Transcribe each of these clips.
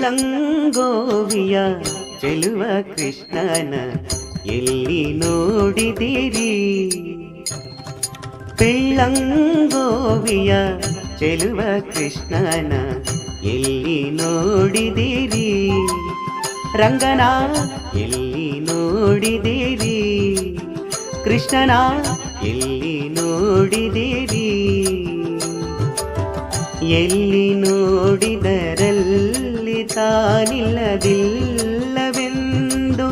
ಪಿಳ್ಳಂಗೋವಿಯ ಚೆಲುವ ಕೃಷ್ಣನ ಎಲ್ಲಿ ನೋಡಿದಿರಿ? ಪಿಳ್ಳಂಗೋವಿಯ ಚೆಲುವ ಕೃಷ್ಣನ ಎಲ್ಲಿ ನೋಡಿದಿರಿ? ರಂಗನ ಎಲ್ಲಿ ನೋಡಿದಿರಿ? ಕೃಷ್ಣನ ಎಲ್ಲಿ ನೋಡಿದಿರಿ? ಎಲ್ಲಿ ನೋಡಿದರಲ್ಲಿ ತಾನಿಲ್ಲದಿಲ್ಲವೆಂದು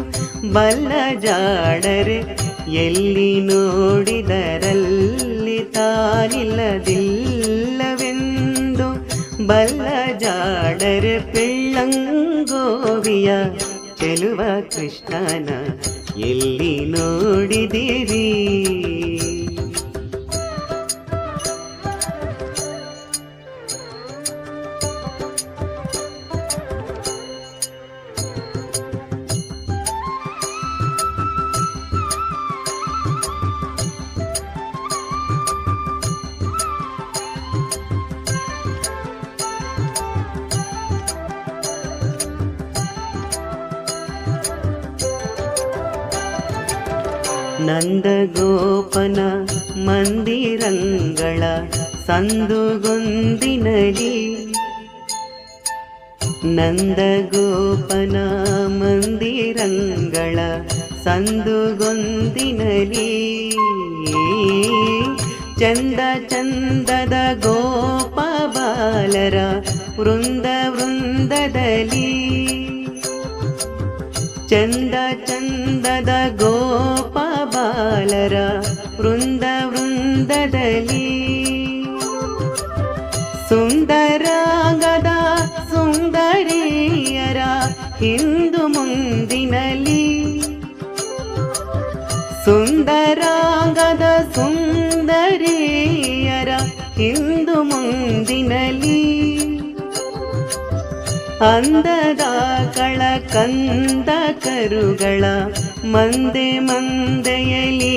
ಬಲ್ಲ ಜಾಡರೆ ಎಲ್ಲಿ ನೋಡಿದರಲ್ಲಿ ತಾನಿಲ್ಲದಿಲ್ಲವೆಂದು ಬಲ್ಲ ಜಾಡರೆ ಪಿಳ್ಳಂಗೋವಿಯ ಚೆಲುವ ಕೃಷ್ಣನ ಎಲ್ಲಿ ನೋಡಿದಿರಿ ನಂದಗೋಪನ ಮಂದಿರಂಗಳ ಸಂದುಗೊಂದಿನಲಿ. ನಂದಗೋಪನ ಮಂದಿರಂಗಳ ಸಂದುಗೊಂದಿನಲಿ. ಚಂದ ಚಂದದ ಗೋಪ ಬಾಲರ ವೃಂದ ವೃಂದದಲ್ಲಿ. ಚಂದ ವೃಂದದಲ್ಲಿ ಸುಂದರಾಗದ ಸುಂದರಿಯರ ಹಿಂದು ಮುಂದಿನಲಿ ಸುಂದರಾಗದ ಸುಂದರಿಯರ ಹಿಂದು ಮುಂದಿನಲಿ ಅಂದದ ಕಳ ಕಂದ ಕರುಗಳ ಮಂದೆ ಮಂದೆಯಲಿ.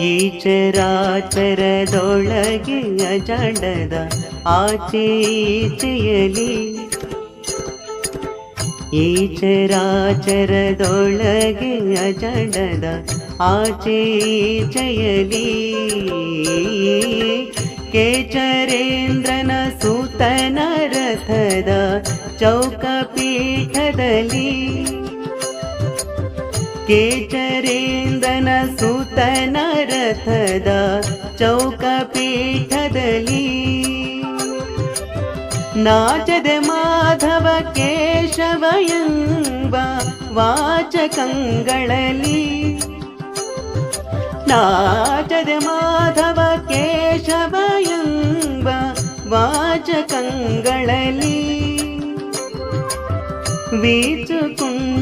ಈ ಚರಾಚರದೊಳಗೆ ಅಜಾಡದ ಆಚೆ ಈಚೆಯಲಿ ಈ ಚರಾಚರದೊಳಗೆ ಅಜಾಡದ ಆಚೆ ಈಚೆಯಲಿ ಕೇಚರೇಂದ್ರನ ಸೂತನ ರಥದ ಚೌಕಪೀಠದಲ್ಲಿ ಕೇಚರೇಂದ್ರನ ಸುತನ ರಥದ ಚೌಕಪೀಠದಲ್ಲಿ ನಾಚದೆ ಮಾಧವ ಕೇಶವ ಎಂಬ ವಾಚಕಂಗಳಲ್ಲಿ. ನಾಚದೆ ಮಾಧವ ಕೇಶವ ಎಂಬ ವಾಚಕಂಗಳಲ್ಲಿ.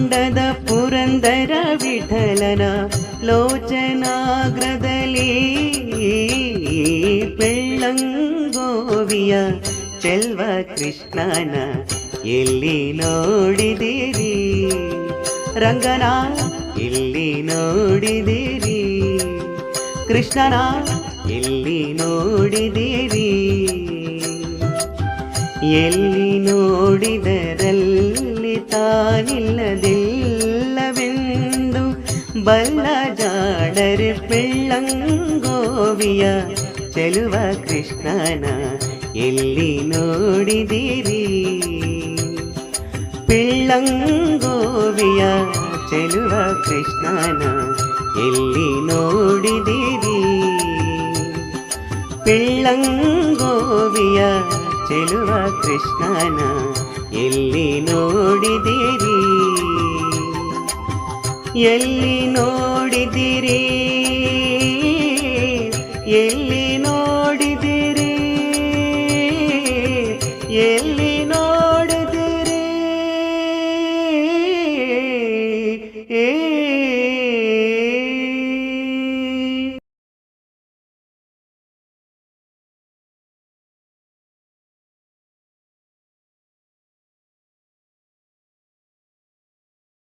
ವೀಚುಕುಂಡದ ಪುರಂದರ ವಿಠಲನ ಲೋಚನಾಗ್ರದಲ್ಲಿ ಪೆಳ್ಳಂಗೋವಿಯ ಚೆಲ್ವ ಕೃಷ್ಣನ ಎಲ್ಲಿ ನೋಡಿದಿರಿ? ರಂಗನ ಎಲ್ಲಿ ನೋಡಿದಿರಿ? ಕೃಷ್ಣನ ಎಲ್ಲಿ ನೋಡಿದಿರಿ? ಎಲ್ಲಿ ನೋಡಿದರಲ್ಲಿ ತಾನಿಲ್ಲದಿಲ್ಲವೆಂದು ಬಲ್ಲ ಜಾಡರೆ ಪೆಳ್ಳಂಗೋವಿಯ ಚೆಲುವ ಕೃಷ್ಣನ ಎಲ್ಲಿ ನೋಡಿದಿರಿ ಪಿಳ್ಳಂಗೋವಿಯ ಚೆಲುವ ಕೃಷ್ಣನ ಎಲ್ಲಿ ನೋಡಿದಿರಿ ಪಿಳ್ಳಂಗೋವಿಯ ಚೆಲುವ ಕೃಷ್ಣನ ಎಲ್ಲಿ ನೋಡಿದಿರಿ? ಎಲ್ಲಿ ನೋಡಿದಿರಿ? ಎಲ್ಲಿ ನೋಡಿದಿರಿ? ಎಲ್ಲಿ ನೋಡಿದಿರಿ